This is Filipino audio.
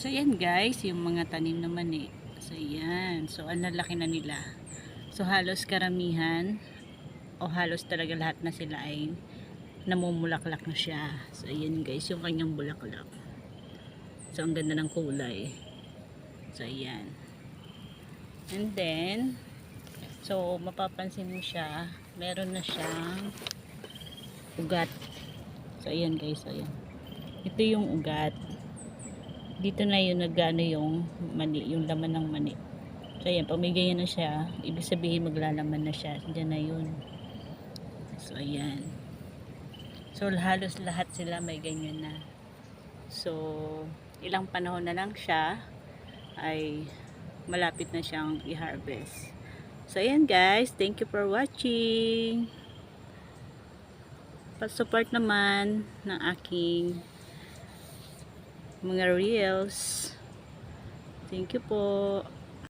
So, yan guys, yung mga tanim naman eh. So, yan. So, ang lalaki na nila. So, halos karamihan o halos talaga lahat na sila ay namumulaklak na siya. So, ayan guys, yung kanyang bulaklak. So, ang ganda ng kulay. So, ayan. And then, so, mapapansin mo siya, meron na siyang ugat. So, ayan guys, ayan. Ito yung ugat. Dito na yung nagano yung mani, yung laman ng mani. So, ayan, pag may ganyan na siya, ibig sabihin maglalaman na siya. Diyan na yun. So, ayan. So, halos lahat sila may ganyan na. So, ilang panahon na lang siya ay malapit na siyang i-harvest. So, ayan guys. Thank you for watching. Pa-support naman ng aking mga reels. Thank you po.